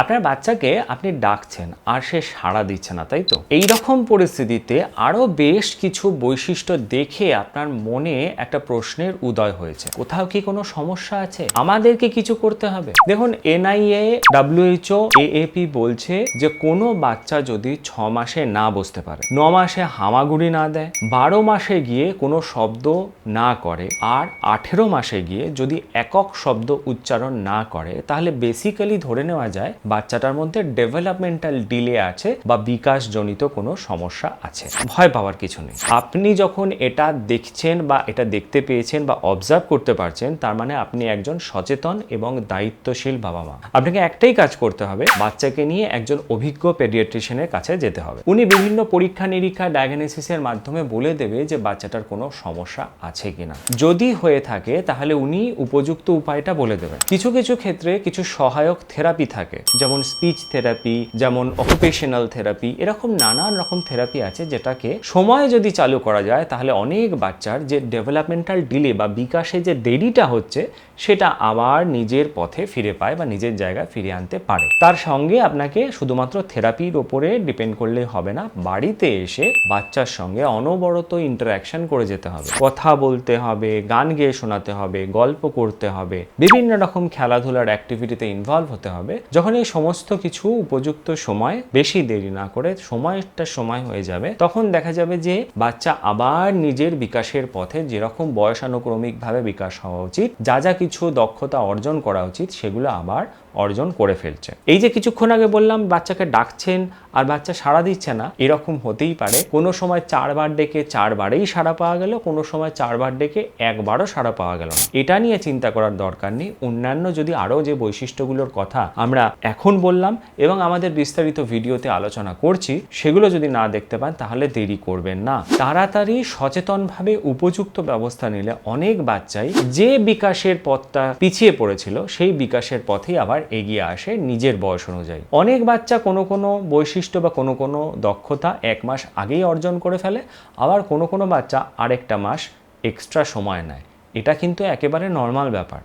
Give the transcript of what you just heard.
আপনার বাচ্চাকে আপনি ডাকছেন আর সে সাড়া দিচ্ছে না, তাই তো? এই রকম পরিস্থিতিতে আরও বেশ কিছু বৈশিষ্ট্য দেখে আপনার মনে একটা প্রশ্নের উদয় হয়েছে। কোথাও কি কোনো সমস্যা আছে? আমাদেরকে কিছু করতে হবে। দেখুন, এনআইএ, ডাব্লিউএইচও, এএপি বলছে যে কোনো বাচ্চা যদি ছ মাসে না বসতে পারে, ন মাসে হামাগুড়ি না দেয়, বারো মাসে গিয়ে কোনো শব্দ না করে আর আঠেরো মাসে গিয়ে যদি একক শব্দ উচ্চারণ না করে, তাহলে বেসিক্যালি ধরে নেওয়া যায় বাচ্চাটার মধ্যে ডেভেলপমেন্টাল ডিলে আছে বা বিকাশজনিত কোনো সমস্যা আছে। ভয় পাওয়ার কিছু নেই। আপনি যখন এটা দেখছেন বা এটা দেখতে পেয়েছেন বা অবজার্ভ করতে পারছেন, তার মানে আপনি একজন সচেতন এবং দায়িত্বশীল বাবা মা। আপনাকে একটাই কাজ করতে হবে, বাচ্চাকে নিয়ে একজন অভিজ্ঞ পেডিয়াট্রিশিয়ানের কাছে যেতে হবে। উনি বিভিন্ন পরীক্ষা নিরীক্ষা ডায়াগনোসিসের মাধ্যমে বলে দেবে যে বাচ্চাটার কোনো সমস্যা আছে কিনা। যদি হয়ে থাকে, তাহলে উনি উপযুক্ত উপায়টা বলে দেবেন। কিছু কিছু ক্ষেত্রে কিছু সহায়ক থেরাপি থাকে। যেমন স্পিচ থেরাপি যেমন অকুপেশনাল থেরাপি এরকম নানান রকম থেরাপি আছে যেটাকে সময় যদি চালু করা যায়, তাহলে অনেক বাচ্চার যে ডেভেলপমেন্টাল ডিলে বা বিকাশে যে দেরিটা হচ্ছে, সেটা আবার নিজের পথে ফিরে পায় বা নিজের জায়গায় ফিরিয়ে আনতে পারে। তার সঙ্গে আপনাকে শুধুমাত্র থেরাপির ওপরে ডিপেন্ড করলে হবে না, বাড়িতে এসে বাচ্চার সঙ্গে অনবরত ইন্টারাকশন করে যেতে হবে। কথা বলতে হবে, গান গেয়ে শোনাতে হবে, গল্প করতে হবে, বিভিন্ন রকম খেলাধুলার অ্যাক্টিভিটিতে ইনভলভ হতে হবে। যখন এই সমস্ত কিছু উপযুক্ত সময় বেশি দেরি না করে সময়টা সময় হয়ে যাবে, তখন দেখা যাবে যে বাচ্চা আবার নিজের বিকাশের পথে যেরকম বয়সানুক্রমিকভাবে বিকাশ হওয়া উচিত, যা যা কিছু দক্ষতা অর্জন করা উচিত, সেগুলো আবার অর্জন করে ফেলছে। এই যে কিছুক্ষণ আগে বললাম, বাচ্চাকে ডাকছেন আর বাচ্চা সাড়া দিচ্ছে না, এরকম হতেই পারে। কোনো সময় চারবার ডেকে চারবারেই সাড়া পাওয়া গেল, কোনো সময় চারবার ডেকে একবারও সাড়া পাওয়া গেল না। এটা নিয়ে চিন্তা করার দরকার নেই। অন্যান্য যদি আরও যে বৈশিষ্ট্যগুলোর কথা আমরা এখন বললাম এবং আমাদের বিস্তারিত ভিডিওতে আলোচনা করছি, সেগুলো যদি না দেখতে পান, তাহলে দেরি করবেন না। তাড়াতাড়ি সচেতনভাবে উপযুক্ত ব্যবস্থা নিলে অনেক বাচ্চাই যে বিকাশের পথটা পিছিয়ে পড়েছিল, সেই বিকাশের পথেই আবার এগিয়ে আসে নিজের বয়স অনুযায়ী। অনেক বাচ্চা কোনো কোনো বৈশিষ্ট্য বা কোনো কোনো দক্ষতা এক মাস আগেই অর্জন করে ফেলে, আবার কোনো কোনো বাচ্চা আরেকটা মাস এক্সট্রা সময় নেয়। এটা কিন্তু একেবারে নর্মাল ব্যাপার।